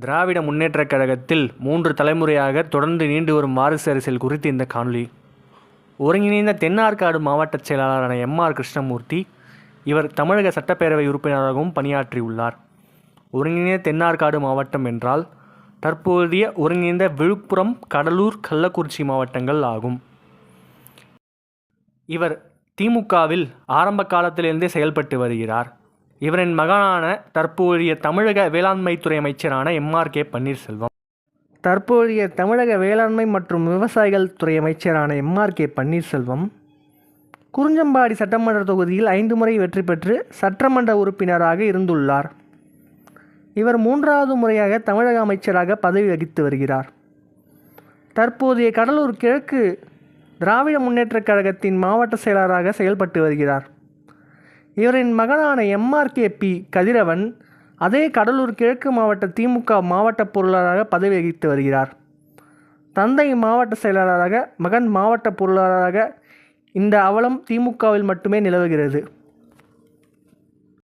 திராவிட முன்னேற்றக் கழகத்தில் மூன்று தலைமுறையாக தொடர்ந்து நீண்டு வரும் வாரிசு அரசியல் குறித்து இந்த காணொலி ஒருங்கிணைந்த தென்னார்காடு மாவட்ட செயலாளரான எம்ஆர் கிருஷ்ணமூர்த்தி இவர் தமிழக சட்டப்பேரவை உறுப்பினராகவும் பணியாற்றியுள்ளார். ஒருங்கிணைந்த தென்னார்காடு மாவட்டம் என்றால் தற்போதைய ஒருங்கிணைந்த விழுப்புரம் கடலூர் கள்ளக்குறிச்சி மாவட்டங்கள் ஆகும். இவர் திமுகவில் ஆரம்ப காலத்திலிருந்தே செயல்பட்டு வருகிறார். இவரின் மகனான தற்போதைய தமிழக வேளாண்மைத்துறை அமைச்சரான எம்ஆர் கே பன்னீர்செல்வம். தற்போதைய தமிழக வேளாண்மை மற்றும் விவசாயிகள் துறை அமைச்சரான எம்ஆர் கே பன்னீர்செல்வம். குறிஞ்சம்பாடி சட்டமன்ற தொகுதியில் ஐந்து முறை வெற்றி பெற்று சட்டமன்ற உறுப்பினராக இருந்துள்ளார். இவர் மூன்றாவது முறையாக தமிழக அமைச்சராக பதவி வகித்து வருகிறார். தற்போதைய கடலூர் கிழக்கு திராவிட முன்னேற்றக் கழகத்தின் மாவட்ட செயலராக செயல்பட்டு வருகிறார். இவரின் மகனான எம்ஆர்கேபி கதிரவன் அதே கடலூர் கிழக்கு மாவட்ட திமுக மாவட்ட பொருளாளராக பதவி வகித்து வருகிறார். தந்தை மாவட்ட செயலாளராக மகன் மாவட்ட பொருளாளராக இந்த அவலம் திமுகவில் மட்டுமே நிலவுகிறது.